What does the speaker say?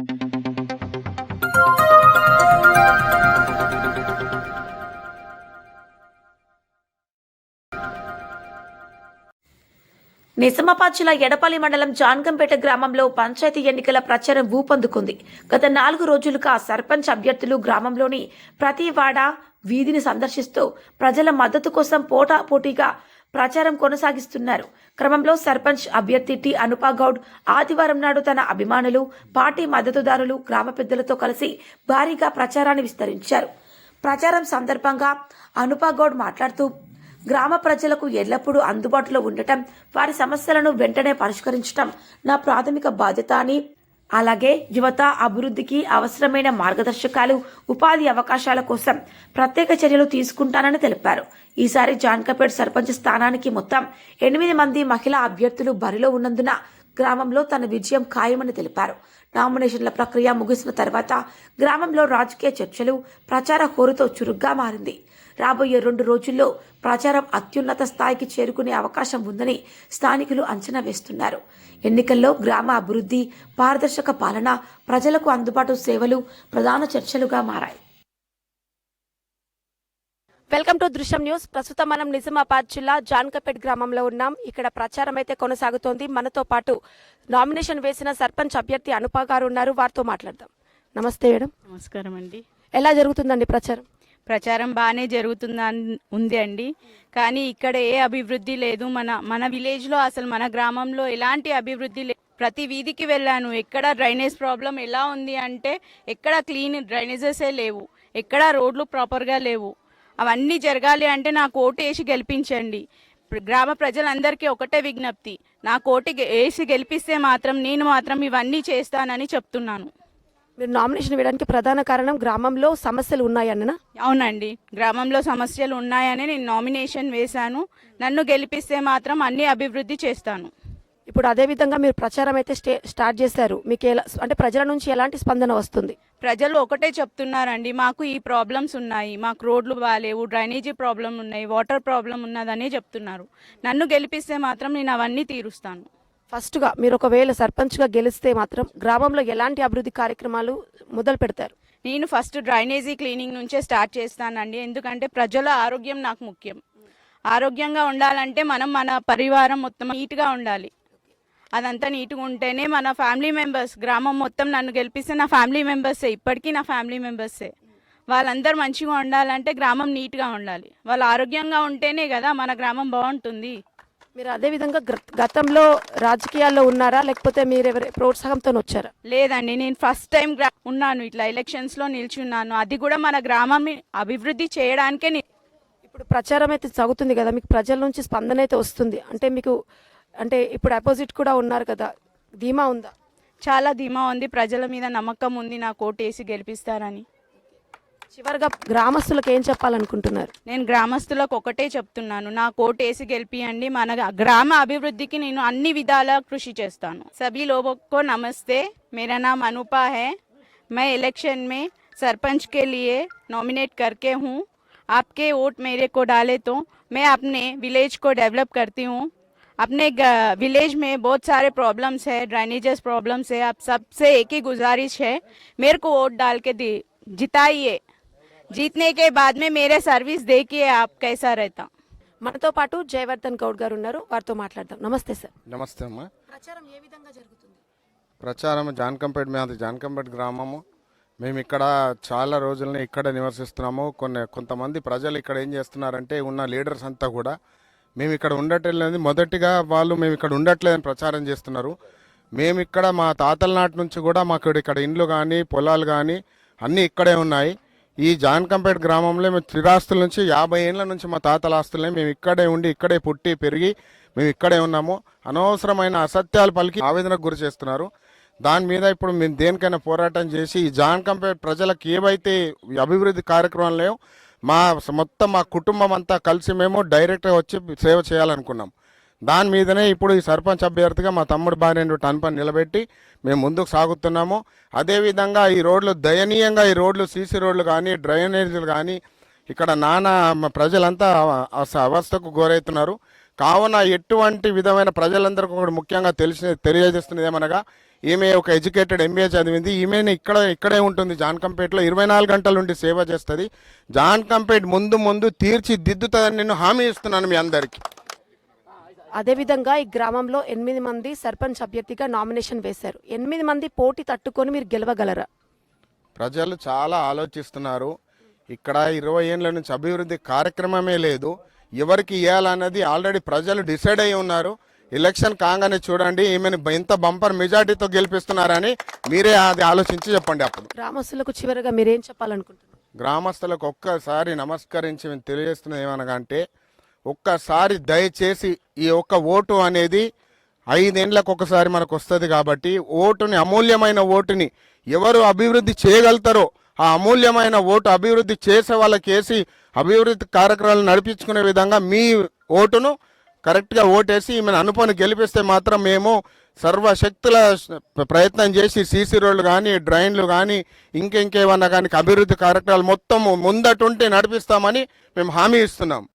నిజామాబాద్ జిల్లా ఎడపల్లి మండలం జాన్గంపేట గ్రామంలో పంచాయతీ ఎన్నికల ప్రచారం ఊపందుకుంది. గత నాలుగు రోజులుగా సర్పంచ్ అభ్యర్థులు గ్రామంలోని ప్రతి వాడ వీధిని సందర్శిస్తూ ప్రజల మద్దతు కోసం పోటాపోటీగా ప్రచారం కొనసాగిస్తున్నారు. క్రమంలో సర్పంచ్ అభ్యర్థి టి. అనుపాగౌడ్ ఆదివారం నాడు తన అభిమానులు పార్టీ మద్దతుదారులు గ్రామ పెద్దలతో కలిసి భారీగా ప్రచారాన్ని విస్తరించారు. ప్రచారం సందర్భంగా అనుపాగౌడ్ మాట్లాడుతూ గ్రామ ప్రజలకు ఎల్లప్పుడూ అందుబాటులో ఉండటం వారి సమస్యలను వెంటనే పరిష్కరించటం నా ప్రాథమిక బాధ్యత అని అలాగే యువత అభివృద్ధికి అవసరమైన మార్గదర్శకాలు ఉపాధి అవకాశాల కోసం ప్రత్యేక చర్యలు తీసుకుంటానని తెలిపారు. ఈసారి జాన్కపేట్ సర్పంచ్ స్థానానికి మొత్తం ఎనిమిది మంది మహిళా అభ్యర్థులు బరిలో ఉన్నందున గ్రామంలో తన విజయం ఖాయమని తెలిపారు. నామినేషన్ల ప్రక్రియ ముగిసిన తర్వాత గ్రామంలో రాజకీయ చర్చలు ప్రచార హోరుతో చురుగ్గా మారింది. రాబోయే రెండు రోజుల్లో ప్రచారం అత్యున్నత స్థాయికి చేరుకునే అవకాశం ఉందని స్థానికులు అంచనా వేస్తున్నారు. ఎన్నికల్లో గ్రామ అభివృద్ధి పారదర్శక పాలన ప్రజలకు అందుబాటు సేవలు ప్రధాన చర్చలుగా మారాయి. Welcome to Drishyam news. ప్రస్తుతం మనం నిజామాబాద్ జిల్లా జాన్కపేట్ గ్రామంలో ఉన్నాం. ఇక్కడ ప్రచారం అయితే కొనసాగుతోంది. మనతో పాటు నామినేషన్ వేసిన సర్పంచ్ అభ్యర్థి అనుపా గారు ఉన్నారు. వారితో మాట్లాడదాం. నమస్తే మేడం. నమస్కారం అండి. ఎలా జరుగుతుందండి ప్రచారం? ప్రచారం బాగానే జరుగుతుందా ఉంది అండి. కానీ ఇక్కడ ఏ అభివృద్ధి లేదు. మన మన విలేజ్లో అసలు మన గ్రామంలో ఎలాంటి అభివృద్ధి లేదు ప్రతి వీధికి వెళ్ళాను. ఎక్కడ డ్రైనేజ్ ప్రాబ్లం ఎలా ఉంది అంటే ఎక్కడ క్లీన్ డ్రైనేజెసే లేవు. ఎక్కడ రోడ్లు ప్రాపర్గా లేవు. అవన్నీ జరగాలి అంటే నాకు ఓటు వేసి గెలిపించండి. గ్రామ ప్రజలందరికీ ఒకటే విజ్ఞప్తి. నా కోటి వేసి గెలిపిస్తే మాత్రం నేను మాత్రం ఇవన్నీ చేస్తానని చెప్తున్నాను. మీరు నామినేషన్ వేయడానికి ప్రధాన కారణం గ్రామంలో సమస్యలు ఉన్నాయన్న అవునండి. గ్రామంలో సమస్యలు ఉన్నాయని నేను నామినేషన్ వేశాను. నన్ను గెలిపిస్తే మాత్రం అన్ని అభివృద్ధి చేస్తాను. ఇప్పుడు అదే విధంగా మీరు ప్రచారం అయితే స్టే స్టార్ట్ చేశారు. మీకు ఎలా అంటే ప్రజల నుంచి ఎలాంటి స్పందన వస్తుంది? ప్రజలు ఒకటే చెప్తున్నారండి. మాకు ఈ ప్రాబ్లమ్స్ ఉన్నాయి. మాకు రోడ్లు బాగాలేవు డ్రైనేజీ ప్రాబ్లం ఉన్నాయి వాటర్ ప్రాబ్లం ఉన్నదని చెప్తున్నారు. నన్ను గెలిపిస్తే మాత్రం నేను అవన్నీ తీరుస్తాను. ఫస్ట్గా మీరు ఒకవేళ సర్పంచ్గా గెలిస్తే మాత్రం గ్రామంలో ఎలాంటి అభివృద్ధి కార్యక్రమాలు మొదలు పెడతారు? నేను ఫస్ట్ డ్రైనేజీ క్లీనింగ్ నుంచే స్టార్ట్ చేస్తానండి. ఎందుకంటే ప్రజల ఆరోగ్యం నాకు ముఖ్యం. ఆరోగ్యంగా ఉండాలంటే మనం మన పరివారం మొత్తం నీట్గా ఉండాలి. అదంతా నీట్గా ఉంటేనే మన ఫ్యామిలీ మెంబర్స్ గ్రామం మొత్తం నన్ను గెలిపిస్తే నా ఫ్యామిలీ మెంబర్సే. ఇప్పటికీ నా ఫ్యామిలీ మెంబర్సే. వాళ్ళందరూ మంచిగా ఉండాలంటే గ్రామం నీట్గా ఉండాలి. వాళ్ళు ఆరోగ్యంగా ఉంటేనే కదా మన గ్రామం బాగుంటుంది. మీరు అదే విధంగా గతంలో రాజకీయాల్లో ఉన్నారా? లేకపోతే మీరు ఎవరి ప్రోత్సాహంతో వచ్చారా? లేదండి నేను ఫస్ట్ టైం ఉన్నాను. ఇట్లా ఎలక్షన్స్లో నిల్చున్నాను. అది కూడా మన గ్రామం అభివృద్ధి చేయడానికే ని- ఇప్పుడు ప్రచారం అయితే సాగుతుంది కదా. మీకు ప్రజల నుంచి స్పందన అయితే వస్తుంది. అంటే మీకు అంటే ఇప్పుడు అపోజిట్ కూడా ఉన్నారు కదా. ధీమా ఉందా? చాలా ధీమా ఉంది. ప్రజల మీద నమ్మకం ఉంది. నాకు ఓటేసి గెలిపిస్తారని. చివరిగా గ్రామస్తులకు ఏం చెప్పాలనుకుంటున్నారు నేను గ్రామస్తులకు ఒకటే చెప్తున్నాను నా ఓటేసి గెలిపియండి మన గ్రామ అభివృద్ధికి నేను అన్ని విధాల కృషి చేస్తాను सभी लोगों को नमस्ते मेरा नाम अनुपा है मैं इलेक्शन में सरपंच के लिए नॉमिनेट करके हूँ आपके वोट मेरे को डाले तो मैं अपने विलेज को डेवलप करती हूँ अपने ग- विलेज में बहुत सारे प्रॉब्लम्स है ड्राइनेजेस प्रॉब्लम्स है आप सबसे एक ही गुजारिश है मेरे को वोट डाल के दी जिताइए జీతనే మేరే సర్వీస్ దేకే కైసా రైతా మనతో పాటు జయవర్ధన్ గౌడ్ గారు ఉన్నారు. వారితో మాట్లాడదాం. నమస్తే సార్. నమస్తే అమ్మా. ప్రచారం ఏ విధంగా జరుగుతుంది? ప్రచారం జానకంపేట మాది జానకంపేట గ్రామము. మేము ఇక్కడ చాలా రోజులని ఇక్కడ నివసిస్తున్నాము. కొన్ని కొంతమంది ప్రజలు ఇక్కడ ఏం చేస్తున్నారంటే ఉన్న లీడర్స్ అంతా కూడా మేము ఇక్కడ ఉండట్లేదు. మొదటిగా వాళ్ళు మేము ఇక్కడ ఉండట్లేదని ప్రచారం చేస్తున్నారు. మేము ఇక్కడ మా తాతల నాటి నుంచి కూడా మాకు ఇక్కడ ఇండ్లు కానీ పొలాలు కానీ అన్నీ ఇక్కడే ఉన్నాయి. ఈ జాన్కంపేట గ్రామంలో మేము స్థిరాస్తుల నుంచి యాభై ఏళ్ళ నుంచి మా తాతల ఆస్తులనే మేము ఇక్కడే ఉండి ఇక్కడే పుట్టి పెరిగి మేము ఇక్కడే ఉన్నాము. అనవసరమైన అసత్యాలు పలికి ఆవేదనకు గురి చేస్తున్నారు. దాని మీద ఇప్పుడు మేము దేనికైనా పోరాటం చేసి ఈ జాన్కంపేట ప్రజలకు ఏవైతే అభివృద్ధి కార్యక్రమాలు లేవో మా మొత్తం మా కుటుంబం అంతా కలిసి మేము డైరెక్ట్గా వచ్చి సేవ చేయాలనుకున్నాం. దాని మీదనే ఇప్పుడు ఈ సర్పంచ్ అభ్యర్థిగా మా తమ్ముడు భార్య టన్పని నిలబెట్టి మేము ముందుకు సాగుతున్నాము. అదేవిధంగా ఈ రోడ్లు దయనీయంగా ఈ రోడ్లు సీసీ రోడ్లు కానీ డ్రైనేజీలు కానీ ఇక్కడ నానా ప్రజలంతా అవస్థకు గురవుతున్నారు. కావున ఎటువంటి విధమైన ప్రజలందరికీ కూడా ముఖ్యంగా తెలిసి తెలియజేస్తున్నది ఏమనగా ఈమె ఒక ఎడ్యుకేటెడ్ ఎంబీఏ చదివింది. ఈమెను ఇక్కడ ఇక్కడే ఉంటుంది. జాన్కంపేటలో ఇరవై నాలుగు గంటల నుండి సేవ చేస్తుంది. జాన్కంపేట్ ముందు ముందు తీర్చిదిద్దుతుందని నేను హామీ ఇస్తున్నాను మీ అందరికీ. అదేవిధంగా ఈ గ్రామంలో ఎనిమిది మంది సర్పంచ్ అభ్యర్థిగా నామినేషన్ వేశారు. ఎనిమిది మంది పోటీ తట్టుకొని మీరు గెలవగలరా? ప్రజలు చాలా ఆలోచిస్తున్నారు. ఇక్కడ ఇరవై ఏళ్ళ నుంచి అభివృద్ధి కార్యక్రమమే లేదు. ఎవరికి ఇవ్వాలన్నది ఆల్రెడీ ప్రజలు డిసైడ్ అయి ఉన్నారు. ఎలక్షన్ కాగానే చూడండి ఈమెను ఎంత బంపర్ మెజార్టీతో గెలిపిస్తున్నారని మీరే అది ఆలోచించి చెప్పండి అప్పుడు. గ్రామస్తులకు చివరిగా మీరేం చెప్పాలనుకుంటున్నారు? గ్రామస్తులకు ఒక్కసారి నమస్కరించి మేము తెలియజేస్తున్నది ఏమనగా అంటే ఒక్కసారి దయచేసి ఈ ఒక్క ఓటు అనేది ఐదేండ్లకు ఒకసారి మనకు వస్తుంది కాబట్టి ఓటుని అమూల్యమైన ఓటుని ఎవరు అభివృద్ధి చేయగలుగుతారో ఆ అమూల్యమైన ఓటు అభివృద్ధి చేసే వాళ్ళకి వేసి అభివృద్ధి కార్యక్రమాలు నడిపించుకునే విధంగా మీ ఓటును కరెక్ట్గా ఓటేసి ఈమెను అనుపని గెలిపిస్తే మాత్రం మేము సర్వశక్తుల ప్రయత్నం చేసి సీసీ రోడ్లు కానీ డ్రైన్లు కానీ ఇంకెంకేమన్నా కానీ అభివృద్ధి కార్యక్రమాలు మొత్తం ముందటుంటే నడిపిస్తామని మేము హామీ ఇస్తున్నాం.